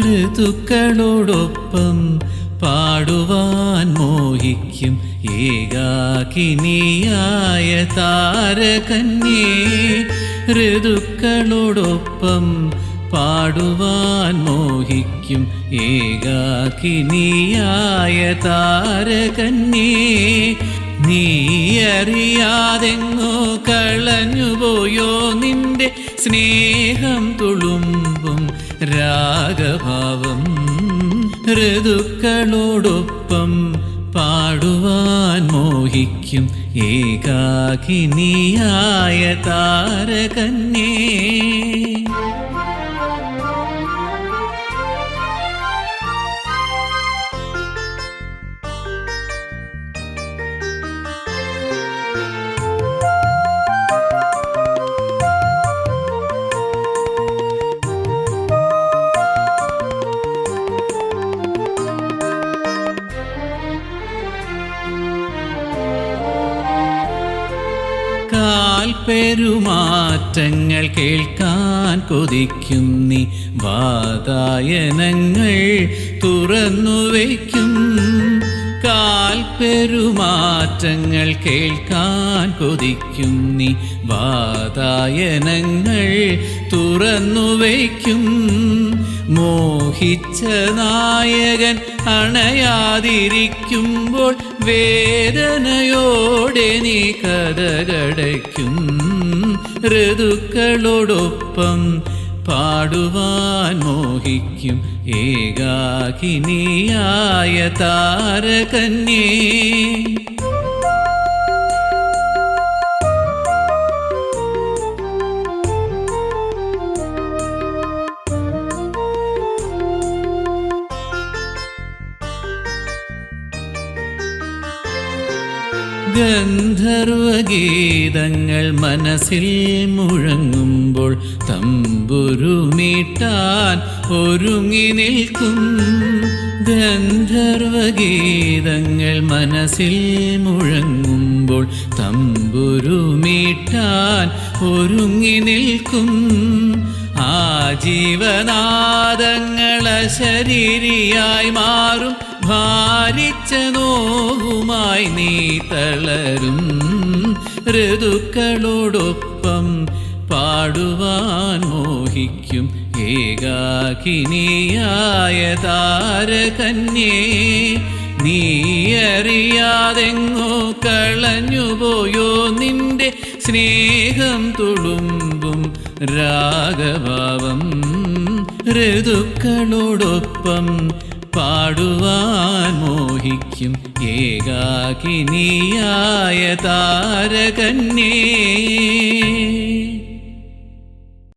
ഋതുക്കളോടൊപ്പം പാടുവാൻ മോഹിക്കും ഏകാകിനിയായ താരകന്യേ. ഋതുക്കളോടൊപ്പം പാടുവാൻ മോഹിക്കും ഏകാകിനിയായ താരകന്യേ. നീ അറിയാതെങ്ങോ കളഞ്ഞുപോയോ നിന്റെ സ്നേഹം തുളുമ്പും രാഗഭാവം ഋതുക്കളോടൊപ്പം പാടുവാൻ മോഹിക്കും ഏകാകിനിയായ താരകന്യേ. കാൽപ്പെരുമാറ്റങ്ങൾ കേൾക്കാൻ കൊതിക്കും നീ. വാതായനങ്ങൾ തുറന്നു വയ്ക്കും കാൽപ്പെരുമാറ്റങ്ങൾ കേൾക്കാൻ കൊതിക്കും നീ. വാതായനങ്ങൾ തുറന്നു വയ്ക്കും. മോഹിച്ച നായകൻ അണയാതിരിക്കുമ്പോൾ വേദനയോടെ നീ കഥകടയ്ക്കും ഋതുക്കളോടൊപ്പം പാടുവാൻ മോഹിക്കും ഏകാകിനിയായ താരകന്യേ. ഗന്ധർവഗീതങ്ങൾ മനസ്സിൽ മുഴങ്ങുമ്പോൾ തമ്പുരുമീട്ടാൻ ഒരുങ്ങി നിൽക്കും. ഗന്ധർവഗീതങ്ങൾ മനസ്സിൽ മുഴങ്ങുമ്പോൾ തമ്പുരുമീട്ടാൻ ഒരുങ്ങി നിൽക്കും. ആ ജീവനാദങ്ങള ശരീരിയായി മാറും. ഭാരിച്ച നോവുമായി നീ തളരും. ഋതുക്കളോടൊപ്പം പാടുവാൻ മോഹിക്കും. ഏകാകിനിയായ താരകന്യേ നീ അറിയാതെങ്ങോ കളഞ്ഞുപോയോ നിന്റെ സ്നേഹം തുളുമ്പും രാഗഭാവം. ഋതുക്കളോടൊപ്പം പാടുവാൻ മോഹിക്കും ഏകാകിനിയായ താരകന്യേ.